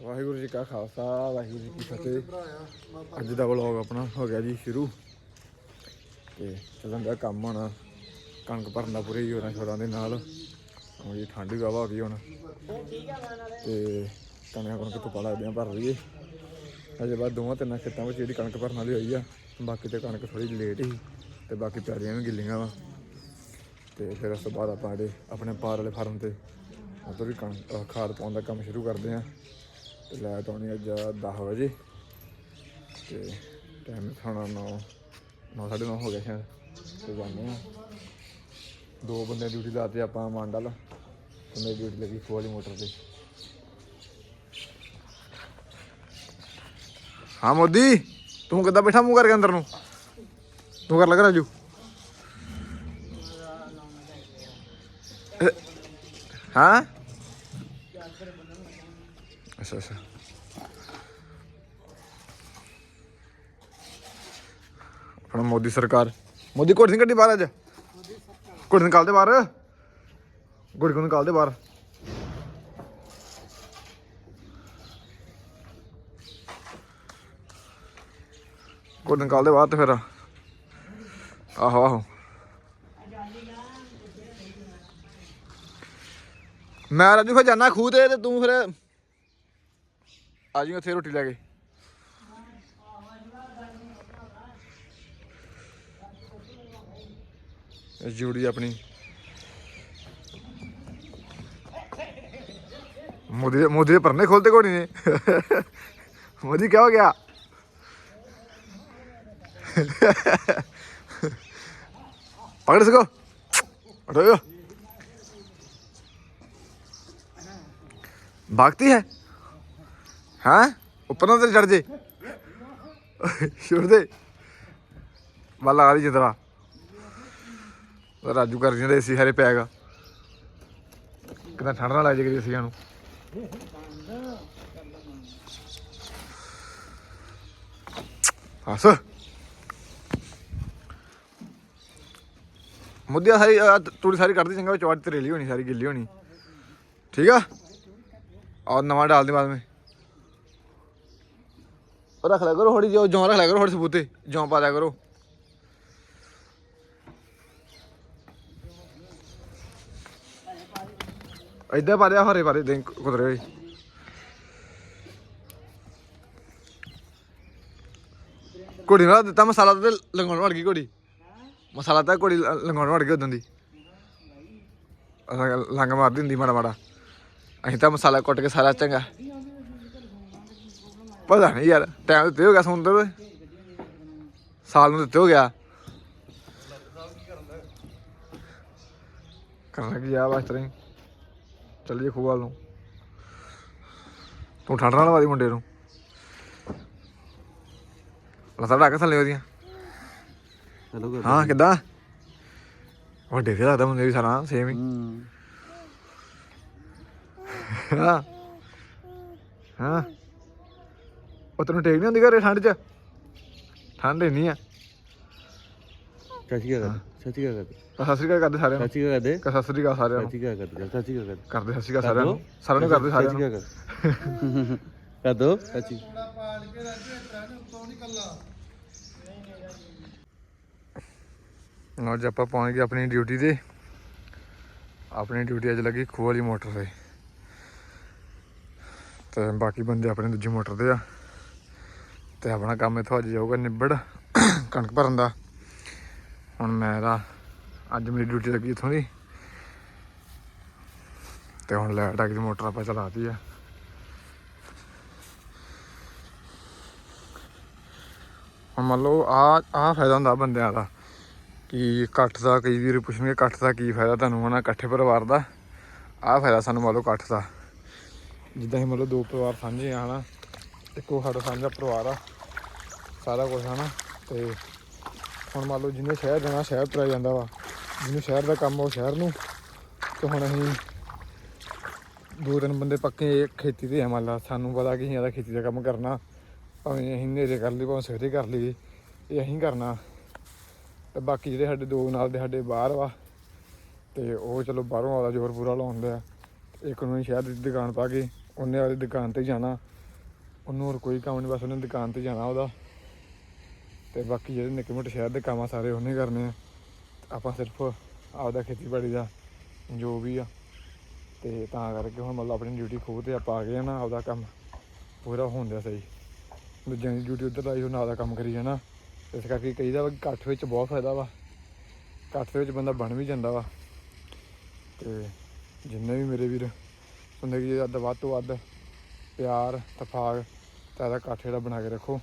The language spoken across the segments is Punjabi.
ਵਾਹਿਗੁਰੂ ਜੀ ਕਾ ਖਾਲਸਾ, ਵਾਹਿਗੁਰੂ ਜੀ ਕੀ ਫਤਿਹ। ਅੱਜ ਦਾ ਵਲੌਗ ਆਪਣਾ ਹੋ ਗਿਆ ਜੀ ਸ਼ੁਰੂ। ਤੇ ਚੱਲਣ ਦਾ ਕੰਮ ਹੋਣਾ ਕਣਕ ਭਰਨ ਦਾ ਪੂਰੇ ਹੀ ਹੋਣਾ ਛੋੜਾਂ ਦੇ ਨਾਲ। ਹੁਣ ਜੀ ਠੰਡ ਵੀ ਵਾਵਾ ਹੋ ਗਈ ਹੁਣ। ਤੇ ਕਣਕਾਂ ਕਣਕ ਤੋਂ ਪੜਾ ਦਿਆਂ ਭਰ ਲਈਏ। ਅਜੇ ਬਾਅਦ ਦੋਵਾਂ ਤਿੰਨਾਂ ਖੇਤਾਂ ਵਿੱਚ ਜਿਹੜੀ ਕਣਕ ਭਰਨ ਵਾਲੀ ਹੋਈ ਆ, ਬਾਕੀ ਤੇ ਕਣਕ ਥੋੜੀ ਲੇਟ ਹੀ, ਤੇ ਬਾਕੀ ਪਿਆਰੀਆਂ ਵੀ ਗਿੱਲੀਆਂ ਵਾ। ਤੇ ਫਿਰ ਉਸ ਤੋਂ ਬਾਅਦ ਆਪਾਂ ਜਿਹੜੇ ਆਪਣੇ ਪਾਰ ਵਾਲੇ ਫਾਰਮ ਤੇ ਉਧਰ ਵੀ ਕਣਕ ਖਾਦ ਪਾਉਣ ਦਾ ਕੰਮ ਸ਼ੁਰੂ ਕਰਦੇ ਆ ਤੇ ਲਾਈਟ ਆਉਣੀ ਅੱਜ 10 ਵਜੇ। ਤੇ ਟਾਈਮ ਖਾਣਾ 9 9 9:30 ਹੋ ਗਿਆ ਸ਼ਾਇਦ, ਤੇ ਜਾਂਦੇ ਆ। ਦੋ ਬੰਦੇ ਡਿਊਟੀ ਲਾਤੇ ਆਪਾਂ ਮੰਡਲ ਬੰਦੇ ਡਿਊਟੀ ਲੱਗੀ ਫੋਲੀ ਮੋਟਰ ਤੇ। ਹਾਂ ਮੋਦੀ, ਤੂੰ ਕਿੱਦਾਂ ਬੈਠਾ ਮੂੰਹ ਕਰਕੇ ਅੰਦਰ ਨੂੰ? ਤੂੰ ਕਰ ਲੱਗ ਰਾਜੂ। ਹਾਂ? ਅੱਛਾ ਅੱਛਾ ਆਪਣਾ ਮੋਦੀ ਸਰਕਾਰ। ਮੋਦੀ ਘੋੜੀ ਨਹੀਂ ਕੱਢੀ ਬਾਹਰ ਅੱਜ ਘੋੜੀ ਨਿਕਾਲ ਦੇ ਬਾਹਰ। ਘੋੜੀ ਨੂੰ ਨਿਕਾਲ ਦੇ ਬਾਹਰ। ਘੋੜੀ ਨਿਕਾਲ ਦੇ ਬਾਹਰ ਤੇ ਫਿਰ। ਆਹੋ ਆਹੋ। ਮੈਂ ਰਾਜੂ ਫਿਰ ਜਾਣਾ ਖੂਹ ਤੇ ਤੇ ਤੂੰ ਫਿਰ ਆ ਜੀ ਉੱਥੇ ਰੋਟੀ ਲੈ ਕੇ ਇਹ ਜੂੜੀ ਆਪਣੀ ਮੋਦੀ ਦੇ- ਮੋਦੀ ਦੇ ਪਰਨੇ ਖੋਲਤੇ ਕੋਣੀ ਨੇ ਮੋਦੀ ਕਿਆ ਹੋ ਗਿਆ पकड़ सको उठो भागती है ਹਾਂ? ਉੱਪਰ ਨਾ ਤੇ ਚੜ ਜੇ। ਛੁੱਟ ਦੇ। ਵੱਲ ਆ ਰਹੀ ਜਿੰਦਰਾ ਰਾਜੂ ਕਰ ਜਿੰਦੇ ਸੀ ਹਰੇ ਪੈਗ। ਕਿੰਨਾ ਠੰਡ ਨਾਲ ਆ ਜੇ ਸੀਆਂ ਨੂੰ ਹੱਸ। ਮੁੱਦਿਆ ਸਾਰੀ ਤੂੜੀ ਸਾਰੀ ਕੱਢਦੀ ਦੇ, ਚੰਗਾ ਚੌੜ ਤੇ ਰੇਲੀ ਹੋਣੀ, ਸਾਰੀ ਗਿੱਲੀ ਹੋਣੀ। ਠੀਕ ਆ? ਔਰ ਨਵਾਂ ਡਾਲ ਦੇ ਬਾਅਦ ਵਿੱਚ। ਰੱਖ ਲਿਆ ਕਰੋ ਥੋੜੀ ਜਿਹਾ ਜੌਂ ਰੱਖ ਲਿਆ ਕਰੋ ਥੋੜੇ ਸਬੂਤੇ, ਜੌਂ ਪਾ ਲਿਆ ਕਰੋ। ਇਦਾਂ ਪਾ ਲਿਆ, ਹਰੇ ਪਾਰੇ ਦੇ ਕੁਦਰੇ ਹੋਈ ਕੁੜੀ ਨਾਲ ਦਿੱਤਾ, ਮਸਾਲਾ ਤੇ ਲੰਗਣ ਵੜ ਗਈ ਕੁੜੀ ਮਸਾਲਾ ਤਾਂ ਕੁੜੀ ਲੰਗਣ ਵੜ ਗਈ ਉਦੋਂ ਦੀ। ਲੰਗ ਮਾਰਦੀ ਹੁੰਦੀ ਮਾੜਾ ਮਾੜਾ ਅਸੀਂ ਤਾਂ ਮਸਾਲਾ ਕੁੱਟ ਕੇ ਸਾਰਾ ਚੰਗਾ। ਪਤਾ ਨਹੀਂ ਯਾਰ ਟਾਈਮ ਦਿੱਤੇ ਹੋ ਗਿਆ ਸੁਣਦੇ ਓਏ ਸਾਲ ਨੂੰ ਦਿੱਤੇ ਹੋ ਗਿਆ? ਕਰਨਾ ਕੀ ਆ ਬਸ ਤਰੇ। ਚੱਲੀਏ ਖੂਹ ਵੱਲ ਨੂੰ। ਤੂੰ ਠੰਡ ਨਾਲ ਵਾਦੀ ਮੁੰਡੇ ਨੂੰ। ਲੱਤਾਂ ਢੱਕ ਥੱਲੇ ਉਹਦੀਆਂ। ਚਲੋ ਕਰ ਹਾਂ ਕਿੱਦਾਂ? ਵੱਡੇ ਤੇ ਲੱਗਦਾ ਮੁੰਡੇ ਵੀ ਸਾਰਾ ਸੇਮ ਹੂੰ। ਹਾਂ। ਹਾਂ। ਉਹ ਤੈਨੂੰ ਟੇਕ ਨਹੀਂ ਹੁੰਦੀ ਘਰੇ ਠੰਡ 'ਚ ਠੰਡ ਇੰਨੀ ਆ ਕਾ ਚਾਚੀ ਕਾ ਕਰ ਤਾਂ ਸਤਿ ਸ੍ਰੀ ਅਕਾਲ ਕਰਦੇ ਸਾਰਿਆਂ ਨੂੰ ਕਾ ਕਰ ਦੇ ਕਿ ਸਤਿ ਸ੍ਰੀ ਅਕਾਲ ਸਾਰਿਆਂ ਨੂੰ ਚਾਚੀ ਕਾ ਕਰ ਚਾਚੀ ਕਾ ਕਰ ਕਰਦੇ ਸਤਿ ਸ੍ਰੀ ਅਕਾਲ ਸਾਰਿਆਂ ਨੂੰ ਸਾਰਿਆਂ ਨੂੰ ਕਰਦੇ ਸਾਰਿਆਂ ਨੂੰ ਕਰ ਕਰ ਦੋ ਚਾਚੀ ਅੱਜ ਆਪਾਂ ਪਹੁੰਚ ਗਏ ਆਪਣੀ ਡਿਊਟੀ ਤੇ ਆਪਣੀ ਡਿਊਟੀ ਅੱਜ ਲੱਗੀ ਖੂਹ ਵਾਲੀ ਮੋਟਰ ਤੇ ਤੇ ਬਾਕੀ ਬੰਦੇ ਆਪਣੇ ਦੂਜੀ ਮੋਟਰ ਤੇ ਆ ਤੇ ਆਪਣਾ ਕੰਮ ਇੱਥੋਂ ਅੱਜ ਜਾਊਗਾ ਨਿਬੜ, ਕਣਕ ਭਰਨ ਦਾ। ਹੁਣ ਮੈਂ ਦਾ ਅੱਜ ਮੇਰੀ ਡਿਊਟੀ ਲੱਗੀ ਇੱਥੋਂ ਦੀ। ਤੇ ਹੁਣ ਲਾਈਟ ਆ ਗਈ, ਮੋਟਰ ਆਪਾਂ ਚਲਾਤੀ ਆ। ਹੁਣ ਮੰਨ ਲਓ ਆ ਆ ਫਾਇਦਾ ਹੁੰਦਾ ਬੰਦਿਆਂ ਦਾ ਕਿ ਇਕੱਠ ਦਾ, ਕਈ ਵੀਰ ਪੁੱਛਣਗੇ ਇਕੱਠ ਦਾ ਕੀ ਫਾਇਦਾ ਤੁਹਾਨੂੰ, ਹਨਾ? ਇਕੱਠੇ ਪਰਿਵਾਰ ਦਾ। ਆਹ ਫਾਇਦਾ ਸਾਨੂੰ ਮੰਨ ਲਓ ਇਕੱਠ ਦਾ। ਜਿੱਦਾਂ ਹੀ ਮੰਨ ਲਓ ਦੋ ਪਰਿਵਾਰ ਸਾਂਝੇ ਆ, ਹਨਾ? ਇੱਕੋ ਸਾਡਾ ਸਾਂਝਾ ਪਰਿਵਾਰ ਆ। ਸਾਰਾ ਕੁਝ ਹਨਾ? ਤੇ ਹੁਣ ਮੰਨ ਲਓ ਜਿਹਨੇ ਸ਼ਹਿਰ ਜਾਣਾ, ਸ਼ਹਿਰ ਤੁਰਿਆ ਜਾਂਦਾ ਵਾ। ਜਿਹਨੂੰ ਸ਼ਹਿਰ ਦਾ ਕੰਮ ਆ, ਉਹ ਸ਼ਹਿਰ ਨੂੰ। ਤੇ ਹੁਣ ਅਸੀਂ ਦੋ ਤਿੰਨ ਬੰਦੇ ਪੱਕੇ ਖੇਤੀ ਤੇ ਆ, ਮੰਨ ਲਾ। ਸਾਨੂੰ ਪਤਾ ਕਿ ਅਸੀਂ ਜ਼ਿਆਦਾ ਖੇਤੀ ਦਾ ਕੰਮ ਕਰਨਾ। ਭਾਵੇਂ ਅਸੀਂ ਨੇਰੇ ਕਰ ਲਈ ਭਾਵੇਂ ਸਵੇਰੇ ਕਰ ਲਈ ਇਹ ਅਸੀਂ ਕਰਨਾ। ਤੇ ਬਾਕੀ ਜਿਹੜੇ ਸਾਡੇ ਦੋ ਨਾਲ ਦੇ ਸਾਡੇ ਬਾਹਰ ਵਾ, ਤੇ ਉਹ ਚਲੋ ਬਾਹਰੋਂ ਆਉਂਦਾ ਜ਼ੋਰ ਪੂਰਾ ਲਾਉਂਦੇ ਆ ਇੱਕ ਨੂੰ ਸ਼ਹਿਰ ਦੀ ਦੁਕਾਨ ਪਾ ਕੇ, ਉਹਨੇ ਵਾਲੀ ਦੁਕਾਨ ਤੇ ਜਾਣਾ। ਉਹਨੂੰ ਹੋਰ ਕੋਈ ਕੰਮ ਨਹੀਂ ਬਸ ਉਹਨੇ ਦੁਕਾਨ ਤੇ ਜਾਣਾ ਉਹਦਾ। ਤੇ ਬਾਕੀ ਜਿਹੜੇ ਨਿੱਕੇ ਮੋਟੇ ਸ਼ਹਿਰ ਦੇ ਕੰਮ ਆ, ਸਾਰੇ ਉਹਨੇ ਕਰਨੇ ਆ। ਆਪਾਂ ਸਿਰਫ ਆਪਦਾ ਖੇਤੀਬਾੜੀ ਦਾ ਜੋ ਵੀ ਆ। ਤੇ ਤਾਂ ਕਰਕੇ ਹੁਣ ਮਤਲਬ ਆਪਣੀ ਡਿਊਟੀ ਖੋਹ ਤੇ ਆਪਾਂ ਆ ਗਏ ਆ ਨਾ, ਆਪਦਾ ਕੰਮ ਪੂਰਾ ਹੋਣ ਦਿਆ ਸਹੀ। ਦੂਜਿਆਂ ਦੀ ਡਿਊਟੀ ਉੱਧਰ ਲਾਈ, ਹੁਣ ਆਪਦਾ ਕੰਮ ਕਰੀ ਜਾਣਾ। ਇਸ ਕਰਕੇ ਕਹੀਦਾ ਵਾ ਇਕੱਠ ਵਿੱਚ ਬਹੁਤ ਫਾਇਦਾ ਵਾ। ਇਕੱਠ ਵਿੱਚ ਬੰਦਾ ਬਣ ਵੀ ਜਾਂਦਾ ਵਾ। ਤੇ ਜਿੰਨੇ ਵੀ ਮੇਰੇ ਵੀਰ ਜ਼ਿੰਦਗੀ ਦਾ ਅੱਧ ਵੱਧ ਤੋਂ ਵੱਧ ਪਿਆਰ, ਤਫਾਕ, ਤਾਂ ਇਹਦਾ ਇਕੱਠ ਜਿਹੜਾ ਬਣਾ ਕੇ ਰੱਖੋ।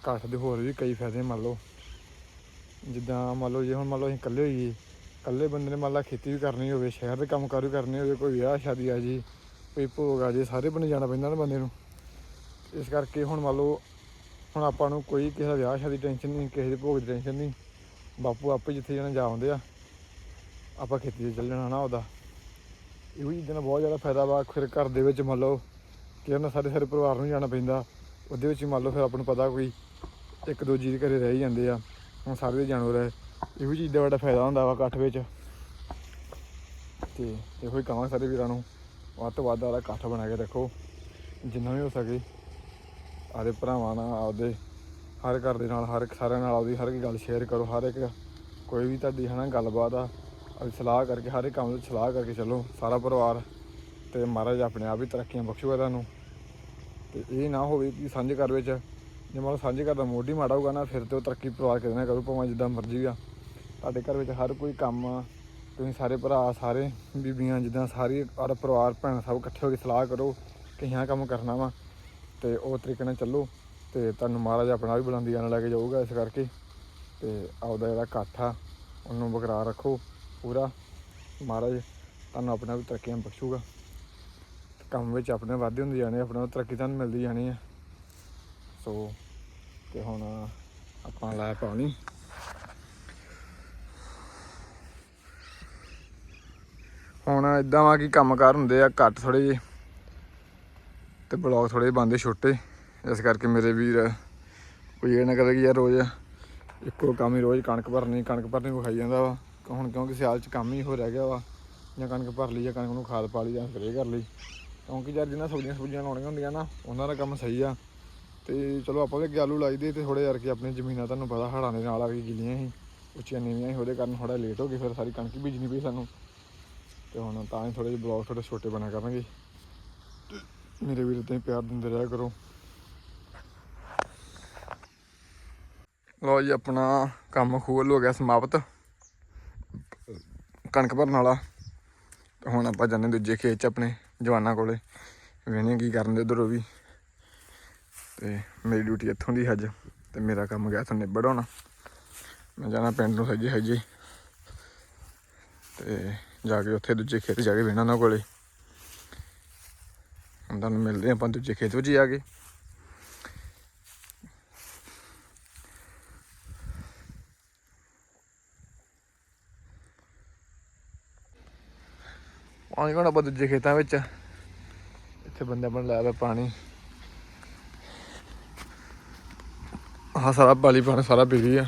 ਇਕੱਠ ਦੇ ਹੋਰ ਵੀ ਕਈ ਫਾਇਦੇ ਮੰਨ ਲਓ। ਜਿੱਦਾਂ ਮੰਨ ਲਓ ਜੇ ਹੁਣ ਮੰਨ ਲਓ ਅਸੀਂ ਇਕੱਲੇ ਹੋਈਏ, ਇਕੱਲੇ ਬੰਦੇ ਨੇ ਮੰਨ ਲਾ ਖੇਤੀ ਵੀ ਕਰਨੀ ਹੋਵੇ, ਸ਼ਹਿਰ ਦੇ ਕੰਮ ਕਾਰ ਵੀ ਕਰਨੇ ਹੋਵੇ, ਕੋਈ ਵਿਆਹ ਸ਼ਾਦੀ ਆ ਜੀ, ਕੋਈ ਭੋਗ ਆ ਜੇ, ਸਾਰੇ ਬੰਦੇ ਜਾਣਾ ਪੈਂਦਾ ਨਾ ਬੰਦੇ ਨੂੰ। ਇਸ ਕਰਕੇ ਹੁਣ ਮੰਨ ਲਓ ਹੁਣ ਆਪਾਂ ਨੂੰ ਕੋਈ ਕਿਸੇ ਦਾ ਵਿਆਹ ਸ਼ਾਦੀ ਟੈਨਸ਼ਨ ਨਹੀਂ, ਕਿਸੇ ਦੇ ਭੋਗ ਦੀ ਟੈਨਸ਼ਨ ਨਹੀਂ। ਬਾਪੂ ਆਪੇ ਜਿੱਥੇ ਜਾਣਾ ਜਾ ਆਉਂਦੇ ਆ। ਆਪਾਂ ਖੇਤੀ ਤੇ ਚੱਲ ਜਾਣਾ ਨਾ ਉਹਦਾ। ਇਹੋ ਚੀਜ਼ਾਂ ਦਾ ਬਹੁਤ ਜ਼ਿਆਦਾ ਫਾਇਦਾ ਵਾ, ਫਿਰ ਘਰ ਦੇ ਵਿੱਚ ਮੰਨ ਲਓ ਕਿ ਉਹਨਾਂ ਸਾਰੇ ਸਾਰੇ ਪਰਿਵਾਰ ਨੂੰ ਜਾਣਾ ਪੈਂਦਾ। ਉਹਦੇ ਵਿੱਚ ਹੀ ਮੰਨ ਲਓ ਫਿਰ ਆਪਾਂ ਨੂੰ ਪਤਾ ਕੋਈ ਇੱਕ ਦੋ ਜੀਅ ਘਰੇ ਰਹਿ ਹੀ ਜਾਂਦੇ ਆ, ਹੁਣ ਸਾਰੇ ਦੇ ਜਾਨਵਰ ਹੈ ਇਹੋ ਚੀਜ਼ ਦਾ ਬੜਾ ਫਾਇਦਾ ਹੁੰਦਾ ਵਾ ਇਕੱਠ ਵਿੱਚ। ਤੇ ਇਹੋ ਹੀ ਕਹਾਂਗਾ ਸਾਰੇ ਵੀਰਾਂ ਨੂੰ, ਵੱਧ ਤੋਂ ਵੱਧ ਵਾਲਾ ਇਕੱਠ ਬਣਾ ਕੇ ਰੱਖੋ, ਜਿੰਨਾ ਵੀ ਹੋ ਸਕੇ ਆਦੇ ਭਰਾਵਾਂ ਨਾਲ, ਆਪਦੇ ਹਰ ਘਰ ਦੇ ਨਾਲ, ਹਰ ਇੱਕ ਸਾਰਿਆਂ ਨਾਲ ਆਪਦੀ ਹਰ ਇੱਕ ਗੱਲ ਸ਼ੇਅਰ ਕਰੋ, ਹਰ ਇੱਕ ਕੋਈ ਵੀ ਤੁਹਾਡੀ ਹਨਾ ਗੱਲਬਾਤ ਆ ਸਲਾਹ ਕਰਕੇ ਹਰ ਇੱਕ ਕੰਮ ਵਿੱਚ ਸਲਾਹ ਕਰਕੇ ਚੱਲੋ, ਸਾਰਾ ਪਰਿਵਾਰ ਤੇ ਮਹਾਰਾਜ ਆਪਣੇ ਆਪ ਹੀ ਤਰੱਕੀਆਂ ਬਖਸ਼ੂਗਾ ਤੁਹਾਨੂੰ। ਤੇ ਇਹ ਨਾ ਹੋਵੇ ਕਿ ਸਾਂਝੇ ਘਰ ਵਿੱਚ ਜੇ ਮੰਨ ਲਓ ਸਾਂਝੇ ਘਰ ਦਾ ਮੋਢੀ ਮਾੜਾ ਹੋਊਗਾ ਨਾ, ਫਿਰ ਤੇ ਉਹ ਤਰੱਕੀ ਪਰਿਵਾਰ ਕਿਤੇ ਨਾ ਕਰੂ, ਭਾਵੇਂ ਜਿੱਦਾਂ ਮਰਜ਼ੀ ਆ। ਤੁਹਾਡੇ ਘਰ ਵਿੱਚ ਹਰ ਕੋਈ ਕੰਮ ਆ, ਤੁਸੀਂ ਸਾਰੇ ਭਰਾ, ਸਾਰੇ ਬੀਬੀਆਂ, ਜਿੱਦਾਂ ਸਾਰੀ ਔਰ ਪਰਿਵਾਰ, ਭੈਣ ਸਭ ਇਕੱਠੇ ਹੋ ਕੇ ਸਲਾਹ ਕਰੋ ਕਿ ਹਾਂ ਕੰਮ ਕਰਨਾ ਵਾ, ਤੇ ਉਹ ਤਰੀਕੇ ਨਾਲ ਚੱਲੋ, ਤੇ ਤੁਹਾਨੂੰ ਮਹਾਰਾਜ ਆਪਣਾ ਵੀ ਬੁਲੰਦੀਆਂ ਨਾਲ ਲੈ ਕੇ ਜਾਊਗਾ ਇਸ ਕਰਕੇ। ਤੇ ਆਪਦਾ ਜਿਹੜਾ ਇਕੱਠ ਆ, ਉਹਨੂੰ ਬਰਕਰਾਰ ਰੱਖੋ ਪੂਰਾ। ਮਹਾਰਾਜ ਤੁਹਾਨੂੰ ਆਪਣਾ ਵੀ ਤਰੱਕੀਆਂ ਬਖਸ਼ੂਗਾ। ਕੰਮ ਵਿੱਚ ਆਪਣੇ ਵਾਧੇ ਹੁੰਦੇ ਜਾਣੇ, ਆਪਣਾ ਤਰੱਕੀ ਤੁਹਾਨੂੰ ਮਿਲਦੀ ਜਾਣੀ ਆ। ਸੋ ਤੇ ਹੁਣ ਆਪਾਂ ਲਾਇਆ ਪਾਣੀ ਹੁਣ ਇਦਾਂ ਵਾ ਕਿ ਕੰਮਕਾਰ ਹੁੰਦੇ ਆ ਘੱਟ ਥੋੜੇ ਜਿਹੇ ਤੇ ਬਲੌਗ ਥੋੜੇ ਬੰਦੇ ਛੋਟੇ। ਇਸ ਕਰਕੇ ਮੇਰੇ ਵੀਰ ਕੋਈ ਇਹ ਨਾ ਕਰੇ ਕਿ ਯਾਰ ਰੋਜ਼ ਇੱਕੋ ਕੰਮ ਹੀ ਰੋਜ਼ ਕਣਕ ਭਰਨੀ ਕਣਕ ਭਰਨੀ ਵਿਖਾਈ ਜਾਂਦਾ ਵਾ। ਹੁਣ ਕਿਉਂਕਿ ਸਿਆਲ ਚ ਕੰਮ ਹੀ ਹੋ ਰਹਿ ਗਿਆ ਵਾ, ਜਾਂ ਕਣਕ ਭਰ ਲਈ ਜਾਂ ਕਣਕ ਨੂੰ ਖਾਦ ਪਾ ਲਈ ਜਾਂ ਸਪਰੇਅ ਕਰ ਲਈ। ਕਿਉਂਕਿ ਯਾਰ ਜਿਹਨਾਂ ਸਬਜ਼ੀਆਂ ਸਬਜ਼ੀਆਂ ਲਾਉਣੀਆਂ ਹੁੰਦੀਆਂ ਨਾ, ਉਹਨਾਂ ਦਾ ਕੰਮ ਸਹੀ ਆ। ਤੇ ਚਲੋ ਆਪਾਂ ਵੀ ਅੱਗੇ ਆਲੂ ਲਾਈ ਲਾਈਦੇ ਤੇ ਥੋੜੇ ਯਾਰ ਕਿ ਆਪਣੀ ਜ਼ਮੀਨਾਂ ਤੁਹਾਨੂੰ ਪਤਾ ਹੜਾਂ ਦੇ ਨਾਲ ਆ ਕੇ ਗਿੱਲੀਆਂ ਸੀ ਉੱਚੀਆਂ ਨੀਵੀਆਂ ਸੀ ਉਹਦੇ ਕਾਰਨ ਥੋੜਾ ਲੇਟ ਹੋ ਗਏ ਫਿਰ ਸਾਰੀ ਕਣਕ ਬੀਜਣੀ ਪਈ ਸਾਨੂੰ। ਤੇ ਹੁਣ ਤਾਂ ਹੀ ਥੋੜੇ ਜਿਹੇ ਬਲੌਗ ਥੋੜੇ ਛੋਟੇ ਬਣਾ ਕਰਾਂਗੇ ਮੇਰੇ ਵੀਰ ਤੇ ਪਿਆਰ ਦਿੰਦੇ ਰਿਹਾ ਕਰੋ। ਲੋ ਜੀ, ਆਪਣਾ ਕੰਮ ਖੋਲ ਹੋ ਗਿਆ ਸਮਾਪਤ। ਕਣਕ ਭਰਨ ਵਾਲਾ। ਹੁਣ ਆਪਾਂ ਜਾਂਦੇ ਦੂਜੇ ਖੇਤ ਚ ਆਪਣੇ। ਜਵਾਨਾਂ ਕੋਲੇ। ਵੇਣੇ ਕੀ ਕਰਨ ਦੇ ਉਧਰੋਂ ਵੀ। ਤੇ ਮੇਰੀ ਡਿਊਟੀ ਇੱਥੋਂ ਦੀ ਅੱਜ। ਤੇ ਮੇਰਾ ਕੰਮ ਗਿਆ ਇੱਥੋਂ ਨਿਬੜ ਹੋਣਾ ਮੈਂ ਜਾਣਾ ਪਿੰਡ ਨੂੰ ਸੱਜੇ ਹਜੇ ਤੇ ਜਾ ਕੇ ਉੱਥੇ ਦੂਜੇ ਖੇਤ ਜਾ ਕੇ ਵੇਣਾ ਉਹਨਾਂ ਕੋਲੇ। ਹੁਣ ਤੁਹਾਨੂੰ ਮਿਲਦੇ ਹਾਂ ਆਪਾਂ ਦੂਜੇ ਖੇਤ ਵਿੱਚ ਹੀ ਆ ਕੇ। ਪਾਣੀ ਕੋਣ ਆਪਾਂ ਦੂਜੇ ਖੇਤਾਂ ਵਿੱਚ। ਇੱਥੇ ਬੰਦੇ ਆਪਣਾ ਲਾਇਆ ਵਾ ਪਾਣੀ। ਆਹ ਸਾਰਾ ਬਾਲੀ ਪਾਣੀ ਸਾਰਾ ਪੀ ਗਈ ਆ।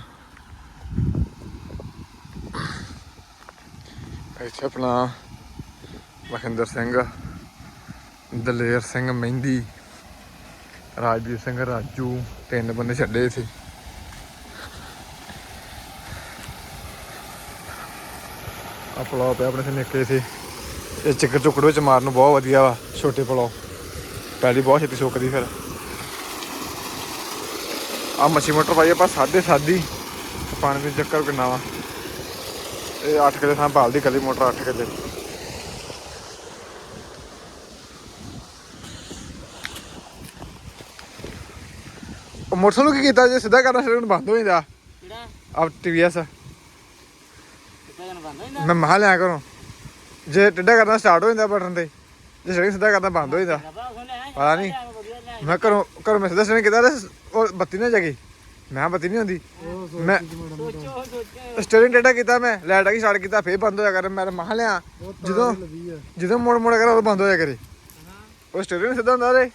ਇੱਥੇ ਆਪਣਾ ਮਹਿੰਦਰ ਸਿੰਘ, ਦਲੇਰ ਸਿੰਘ ਮਹਿੰਦੀ, ਰਾਜਵੀਰ ਸਿੰਘ ਰਾਜੂ, ਤਿੰਨ ਬੰਦੇ ਛੱਡੇ ਸੀ ਆ ਪਿਆ ਆਪਣੇ ਸੇ ਨਿੱਕੇ ਸੀ ਇਹ ਚੱਕਰ ਚੁੱਕੜ ਵਿੱਚ ਮਾਰਨ ਨੂੰ ਬਹੁਤ ਵਧੀਆ ਵਾ ਛੋਟੇ ਪਲਾਉ ਪਹਿਲੀ ਬਹੁਤ ਛੇਤੀ ਸੁੱਕਦੀ ਫਿਰ। ਆ ਮੱਛੀ ਮੋਟਰ ਪਾਈ ਆਪਾਂ ਸਾਢੇ ਸਾਦੀ ਤੇ ਪਾਣੀ ਦੇ ਚੱਕਰ ਕਿੰਨਾ ਵਾ। ਇਹ 8 ਕਿਲੇ ਥਾਂ ਭਾਲਦੀ ਕੱਲੀ ਮੋਟਰ 8 ਕਿਲੇ। ਉਹ ਮੋਟਰ ਨੂੰ ਕੀ ਕੀਤਾ ਜੇ? ਸਿੱਧਾ ਕਰਨਾ ਸਿਰ ਨੂੰ ਬੰਦ ਹੋ ਜਾਂਦਾ। ਕਿਹੜਾ? ਆ ਟੀਵੀਐਸ ਮੈਂ ਮਹਾ ਲਿਆ ਕਰੂੰ। ਜੇ ਟਿੱਡਾ ਕਰਨਾ ਸਟਾਰਟ ਹੋ ਜਾਂਦਾ ਬਟਨ ਤੇ ਜੇ ਸੜਕ ਸਿੱਧਾ ਕਰਨਾ ਬੰਦ ਹੋ ਜਾਂਦਾ। ਉਹ ਪਤਾ ਨੀ। ਵਧੀਆ ਲੈ ਮੈਂ ਘਰੋਂ ਘਰੋਂ ਮੈਂ ਸਿੱਧਾ ਸਣੇ ਕਿਦਾਂ ਉਹ ਬੱਤੀ ਨਾ ਜਗੀ। ਮੈਂ ਬੱਤੀ ਨਹੀਂ ਹੁੰਦੀ। ਮੈਂ ਸਟੇਰਿੰਗ ਟੇਡਾ ਕੀਤਾ ਮੈਂ ਲਾਈਟ ਆ ਗਈ ਸਟਾਰਟ ਕੀਤਾ ਫੇਰ ਬੰਦ ਹੋਇਆ ਕਰ। ਮੈਂ ਮਹਾ ਲਿਆ ਜਦੋਂ ਜਦੋਂ ਮੋੜ ਮੋੜ ਕਰਾਂ ਉਦੋਂ ਬੰਦ ਹੋਇਆ ਕਰੇ। ਉਹ ਸਟੇਰਿੰਗ ਸਿੱਧਾ ਹੁੰਦਾ ਰੇ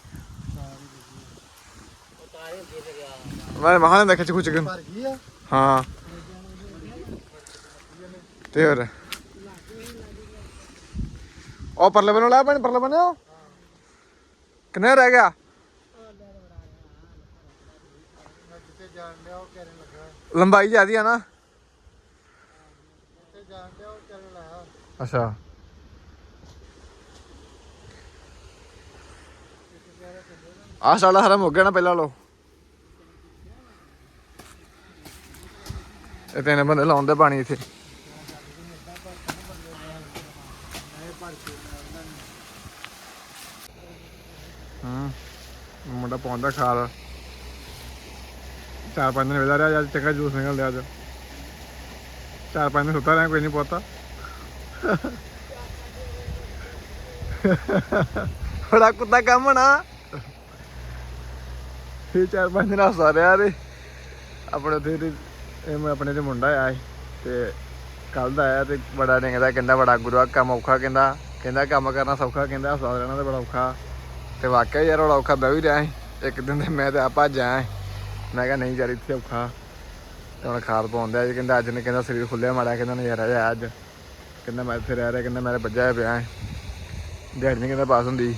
ਮੈਂ ਮਹਾ ਲਿਆ ਖਿੱਚ ਖੁੱਚ ਕੇ। ਹਾਂ। ਤੇ ਹੋਰ? ਉਹ ਪਰਲੇ ਬੰਨੋਂ ਲਾ ਪਾਣੀ ਪਰਲੇ ਬੰਨੋਂ ਕਿੰਨੇ ਰਹਿ ਗਿਆ? ਲੰਬਾਈ ਜ਼ਿਆਦੀ ਆ ਨਾ। ਅੱਛਾ। ਆ ਸਾਲਾ ਹਰਾ ਮੁੱਕ ਗਿਆ ਨਾ, ਪਹਿਲਾਂ ਲੋ ਇਹ ਤਿੰਨ ਬੰਦੇ ਲਾਉਂਦੇ ਪਾਣੀ ਇੱਥੇ ਹਾਂ ਮੁੰਡਾ ਪਾਉਂਦਾ ਖਾਲ ਚਾਰ ਪੰਜ ਦਿਨ ਵੇਲਾ ਰਿਹਾ ਅੱਜ ਚੰਗਾ ਜੂਸ ਨਿਕਲ ਲਿਆ ਅੱਜ। ਚਾਰ ਪੰਜ ਦਿਨ ਸੁੱਤਾ ਰਿਹਾ ਕੋਈ ਨਹੀਂ ਪੋਤਾ। ਬੜਾ ਕੁੱਤਾ ਕੰਮ ਨਾ ਇਹ ਚਾਰ ਪੰਜ ਦਿਨ ਹੱਸਦਾ ਰਿਹਾ ਤੇ ਆਪਣੇ ਉੱਥੇ ਇਹ ਮੈਂ ਆਪਣੇ ਤੇ ਮੁੰਡਾ ਆਇਆ ਤੇ ਕੱਲ ਦਾ ਆਇਆ ਤੇ ਬੜਾ ਡਿੰਗਦਾ, ਕਹਿੰਦਾ ਬੜਾ ਗੁਰੂ ਆ ਕੰਮ ਔਖਾ ਕਹਿੰਦਾ। ਕਹਿੰਦਾ ਕੰਮ ਕਰਨਾ ਸੌਖਾ, ਕਹਿੰਦਾ ਹੱਸਦਾ ਰਹਿਣਾ ਤੇ ਬੜਾ ਔਖਾ। ਤੇ ਵਾਕਿਆ ਯਾਰ ਬੜਾ ਔਖਾ ਬਹਿ ਵੀ ਰਿਹਾ ਇੱਕ ਦਿਨ ਤੇ ਮੈਂ ਤੇ ਆਪਾ ਜਾ ਮੈਂ ਕਿਹਾ ਨਹੀਂ ਯਾਰ ਇੱਥੇ ਔਖਾ। ਤੇ ਹੁਣ ਖਾਦ ਪਾਉਂਦਾ ਜੀ ਕਹਿੰਦਾ ਅੱਜ ਨੇ ਕਹਿੰਦਾ ਸਰੀਰ ਖੁੱਲਿਆ ਮਾੜਾ ਕਹਿੰਦਾ ਨਜ਼ਾਰਾ ਜਿਹਾ ਅੱਜ। ਕਹਿੰਦਾ ਮੈਂ ਇੱਥੇ ਰਹਿ ਰਿਹਾ। ਕਹਿੰਦਾ ਮੇਰੇ ਵੱਜਿਆ ਪਿਆ ਹੈ ਦਿਹਾੜੀ ਨਹੀਂ ਕਹਿੰਦਾ ਪਾਸ ਹੁੰਦੀ।